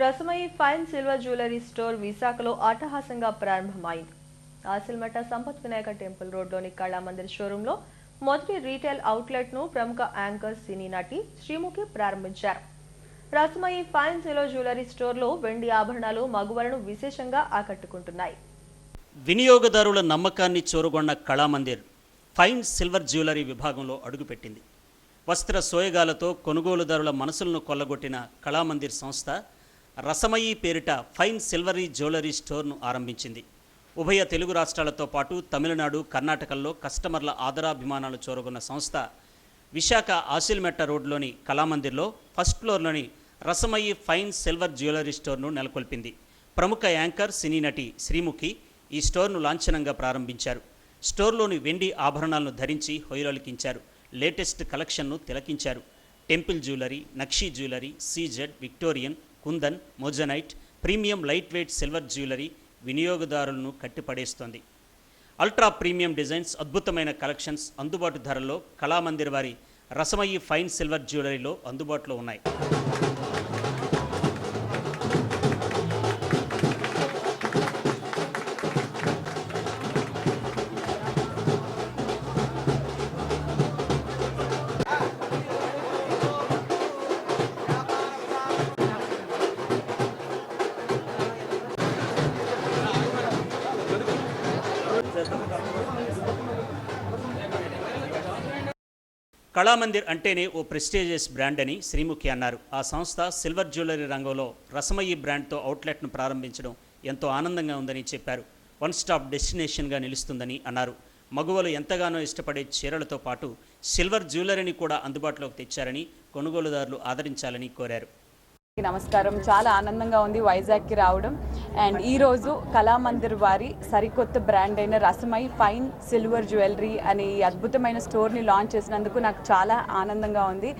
Rasamayi fine silver jewellery store విశాఖలో అట్టహాసంగా ప్రారంభమైంది. ఆసిల్మఠ సంపత్ వినాయక టెంపుల్ రోడ్లోని కళామందిర్ షోరూంలో మొదటి రీటైల్ అవుట్లెట్ను ప్రముఖ యాంకర్ సినీ నటి శ్రీముఖి ప్రారంభించారు. రసమయి ఫైన్ సిల్వర్ జ్యువెలరీ స్టోర్లో వెండి ఆభరణాలు మగువలను విశేషంగా ఆకట్టుకుంటున్నాయి. వినియోగదారుల నమ్మకాన్ని చోరుగొన్న కళామందిర్ ఫైన్ సిల్వర్ జ్యువెలరీ విభాగంలో అడుగుపెట్టింది. వస్త్ర సోయగాలతో కొనుగోలుదారుల మనసులను కొల్లగొట్టిన కళామందిర్ సంస్థ రసమయి పేరిట ఫైన్ సిల్వరీ జ్యువెలరీ స్టోర్ను ఆరంభించింది. ఉభయ తెలుగు రాష్ట్రాలతో పాటు తమిళనాడు కర్ణాటకల్లో కస్టమర్ల ఆదరాభిమానాలు చూరగొన్న సంస్థ విశాఖ ఆసిల్మెట్ట రోడ్లోని కళామందిర్లో ఫస్ట్ ఫ్లోర్లోని రసమయి ఫైన్ సిల్వర్ జ్యువెలరీ స్టోర్ను నెలకొల్పింది. ప్రముఖ యాంకర్ సినీ నటి శ్రీముఖి ఈ స్టోర్ను లాంఛనంగా ప్రారంభించారు. స్టోర్లోని వెండి ఆభరణాలను ధరించి హొయలొలికించారు లేటెస్ట్ కలెక్షన్ను తిలకించారు. Temple jewellery nakshi jewellery CZ Victorian kundan moissanite premium light weight silver jewellery వినియోగదారులను కట్టిపడేస్తోంది. అల్ట్రా ప్రీమియం డిజైన్స్ అద్భుతమైన కలెక్షన్స్ అందుబాటు ధరల్లో కళామందిర్ వారి రసమయి ఫైన్ సిల్వర్ జ్యువెలరీలో అందుబాటులో ఉన్నాయి. కళామందిర్ అంటేనే ఓ ప్రెస్టీజియస్ బ్రాండ్ అని శ్రీముఖి అన్నారు. ఆ సంస్థ సిల్వర్ జ్యువెలరీ రంగంలో రసమయి బ్రాండ్తో అవుట్లెట్ను ప్రారంభించడం ఎంతో ఆనందంగా ఉందని చెప్పారు. వన్ స్టాప్ డెస్టినేషన్గా నిలుస్తుందని అన్నారు. మగువలు ఎంతగానో ఇష్టపడే చీరలతో పాటు సిల్వర్ జ్యువెలరీని కూడా అందుబాటులోకి తెచ్చారని కొనుగోలుదారులు ఆదరించాలని కోరారు. నమస్కారం. చాలా ఆనందంగా ఉంది వైజాగ్కి రావడం. అండ్ ఈరోజు కళామందిర్ వారి సరికొత్త బ్రాండ్ అయిన రసమై ఫైన్ సిల్వర్ జ్యువెలరీ అనే ఈ అద్భుతమైన స్టోర్ని లాంచ్ చేసినందుకు నాకు చాలా ఆనందంగా ఉంది.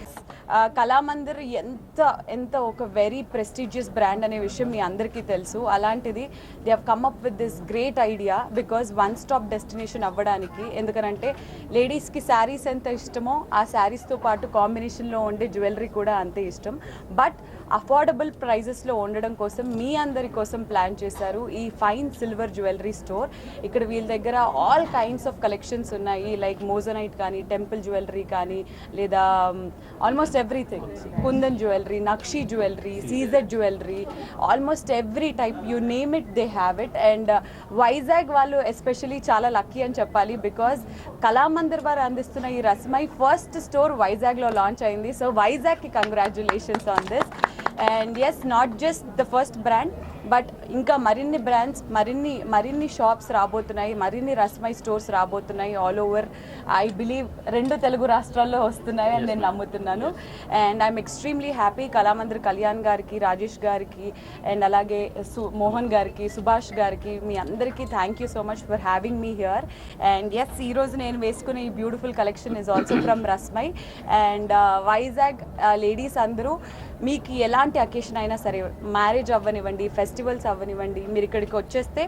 కళామందిర్ ఎంత ఎంత ఒక వెరీ ప్రెస్టీజియస్ బ్రాండ్ అనే విషయం మీ అందరికీ తెలుసు. అలాంటిది they have come up with this great idea because one stop destination అవ్వడానికి. ఎందుకనంటే లేడీస్కి శారీస్ ఎంత ఇష్టమో ఆ శారీస్తో పాటు కాంబినేషన్లో ఉండే జ్యువెలరీ కూడా అంతే ఇష్టం. బట్ అఫోర్డబుల్ ప్రైజెస్లో ఉండడం కోసం మీ అందరి కోసం ప్లాన్ ప్లాన్ చేశారు. ఈ ఫైన్ సిల్వర్ జ్యువెలరీ స్టోర్. ఇక్కడ వీళ్ళ దగ్గర ఆల్ కైండ్స్ ఆఫ్ కలెక్షన్స్ ఉన్నాయి. లైక్ మోజనైట్ కానీ టెంపుల్ జ్యువెలరీ కానీ లేదా almost everything kundan jewellery nakshi jewellery CZ jewellery almost every type you name it they have it and Vizag వాళ్ళు especially చాలా lucky అని చెప్పాలి బికాజ్ కళామందిర్ వారు అందిస్తున్న ఈ రస్మై ఫస్ట్ స్టోర్ వైజాగ్లో లాంచ్ అయింది. So వైజాగ్కి congratulations on this and yes not just the first brand but ఇంకా మరిన్ని బ్రాండ్స్ మరిన్ని మరిన్ని షాప్స్ రాబోతున్నాయి మరిన్ని రస్మై స్టోర్స్ రాబోతున్నాయి ఆల్ ఓవర్ ఐ బిలీవ్ రెండు తెలుగు రాష్ట్రాల్లో వస్తున్నాయి అని నేను నమ్ముతున్నాను. And I'm extremely happy Kalamandir Kalyan గారికి రాజేష్ గారికి అండ్ అలాగే సు మోహన్ గారికి సుభాష్ గారికి మీ అందరికీ thank you so much for having me here and yes ఈరోజు నేను వేసుకునే ఈ beautiful collection is also from Rasmai and Vizag ladies అందరూ మీకు ఎలాంటి అకేషన్ అయినా సరే మ్యారేజ్ అవ్వనివ్వండి ఫెస్టివల్స్ అవ్వనివ్వండి. మీరు ఇక్కడికి వచ్చేస్తే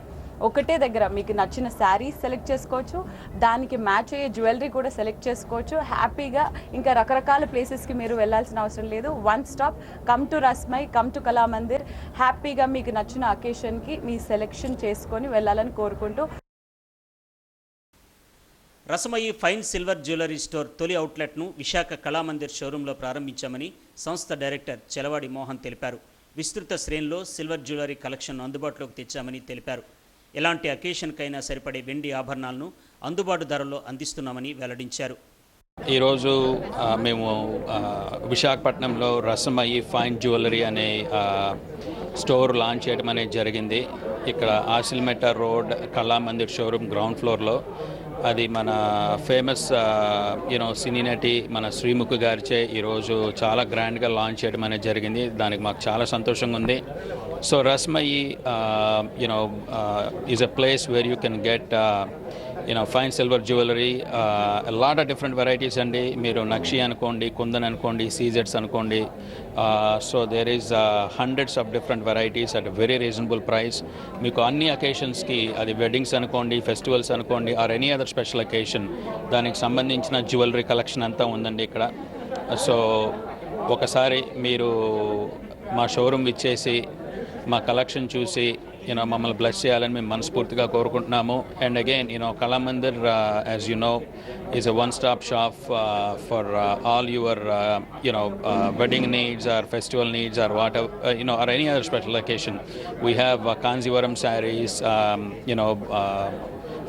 ఒకటే దగ్గర మీకు నచ్చిన శారీస్ సెలెక్ట్ చేసుకోవచ్చు. దానికి మ్యాచ్ అయ్యే జ్యువెలరీ కూడా సెలెక్ట్ చేసుకోవచ్చు. హ్యాపీగా ఇంకా రకరకాల ప్లేసెస్కి మీరు వెళ్ళాల్సిన అవసరం లేదు. One stop come to Rasmai come to Kalamandir హ్యాపీగా మీకు నచ్చిన అకేషన్కి మీ సెలెక్షన్ చేసుకొని వెళ్ళాలని కోరుకుంటూ. Rasamayi fine silver jewellery store తొలి అవుట్లెట్ను విశాఖ కళామందిర్ షోరూంలో ప్రారంభించామని సంస్థ డైరెక్టర్ చెలవాడి మోహన్ తెలిపారు. విస్తృత శ్రేణిలో సిల్వర్ జ్యువెలరీ కలెక్షన్ను అందుబాటులోకి తెచ్చామని తెలిపారు. ఎలాంటి అకేషన్కైనా సరిపడే వెండి ఆభరణాలను అందుబాటు ధరలో అందిస్తున్నామని వెల్లడించారు. ఈరోజు మేము విశాఖపట్నంలో రసమయి ఫైన్ జ్యువెలరీ అనే స్టోర్ లాంచ్ చేయడం అనేది జరిగింది. ఇక్కడ Asilmeta road Kalamandir showroom ground ఫ్లోర్లో అది మన ఫేమస్ యూనో సినీ నటి మన శ్రీముఖ్ గారిచే ఈరోజు చాలా గ్రాండ్గా లాంచ్ చేయడం అనేది జరిగింది. దానికి మాకు చాలా సంతోషంగా ఉంది. So Rasmayi you know is a place where you can get you know fine silver jewellery lot of different varieties అండి. మీరు నక్షి అనుకోండి కుందన్ అనుకోండి సీజెట్స్ అనుకోండి so there is hundreds of different varieties at very reasonable price మీకు అన్ని అకేషన్స్కి అది వెడ్డింగ్స్ అనుకోండి ఫెస్టివల్స్ అనుకోండి or any other special occasion దానికి సంబంధించిన జ్యువెలరీ కలెక్షన్ అంతా ఉందండి ఇక్కడ. సో ఒకసారి మీరు మా షోరూమ్ ఇచ్చేసి మా కలెక్షన్ చూసి యూనో మమ్మల్ని బ్లెస్ చేయాలని మేము మనస్ఫూర్తిగా కోరుకుంటున్నాము and again you know Kalamandir as you know is a one stop shop for all your you know wedding needs or festival needs or what you know or any other special occasion we have Kanjeevaram sarees you know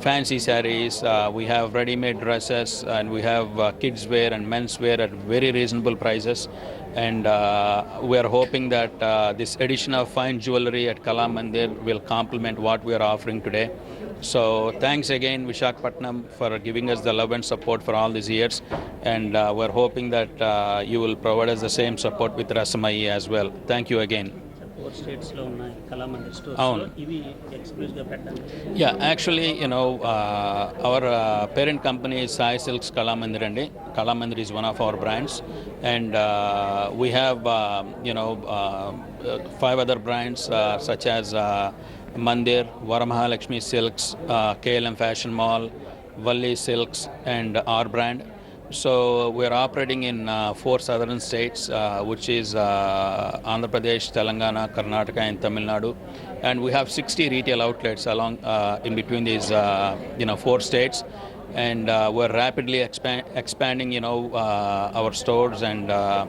fancy sarees. Uh, we have ready-made dresses, and we have uh, kids wear and men's wear at very reasonable prices. And uh, we are hoping that uh, this edition of fine jewelry at Kala Mandir will complement what we are offering today. So thanks again, Vishakhapatnam, for giving us the love and support for all these years. And uh, we're hoping that uh, you will provide us the same support with Rasamai as well. Thank you again. Yeah actually you know our parent company Sai Silks Kalamandir అండి. Kalamandir is one of our brands and we have you know five other brands such as Mandir Varamahalakshmi Silks KLM fashion mall Valli Silks and our brand Varamahalakshmi Silks, uh, KLM Fashion Mall, Valli Silks, and our brand. So we are operating in uh, four southern states, uh, which is uh, Andhra Pradesh, Telangana, Karnataka, and Tamil Nadu, and we have 60 retail outlets along uh, in between these, uh, you know, four states, and uh, we're rapidly expand, expanding, you know, uh, our stores, and uh,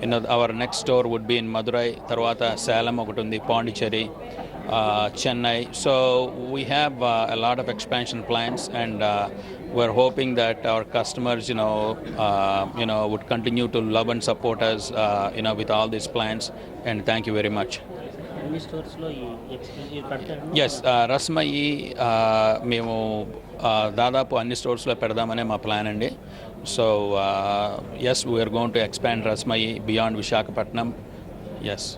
you know, our next store would be in Madurai, Tarwata, Salem, Okutundi, Pondicherry uh, Chennai. So we have uh, a lot of expansion plans, and uh, we're hoping that our customers, you know, uh, you know, would continue to love and support us, uh, you know, with all these plans. And thank you very much. Yes Rasmayi మేము uh, దాదాపు అన్ని స్టోర్స్లో పెడదామనే మా plan అండి so yes we're going to expand Rasmayi beyond Visakhapatnam yes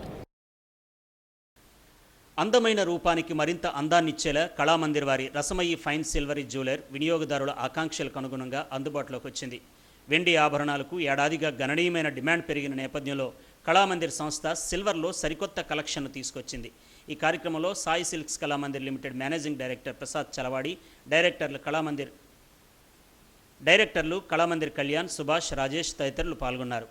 అందమైన రూపానికి మరింత అందాన్నిచ్చేలా కళామందిర్ వారి రసమయి ఫైన్ సిల్వరీ జ్యువెలర్ వినియోగదారుల ఆకాంక్షలకు అనుగుణంగా అందుబాటులోకి వచ్చింది. వెండి ఆభరణాలకు ఏడాదిగా గణనీయమైన డిమాండ్ పెరిగిన నేపథ్యంలో కళామందిర్ సంస్థ సిల్వర్లో సరికొత్త కలెక్షన్ను తీసుకొచ్చింది. ఈ కార్యక్రమంలో Sai Silks Kalamandir limited managing director Prasad Chalavadi డైరెక్టర్లు కళామందిర్ డైరెక్టర్లు కళామందిర్ కళ్యాణ్ సుభాష్ రాజేష్ తదితరులు పాల్గొన్నారు.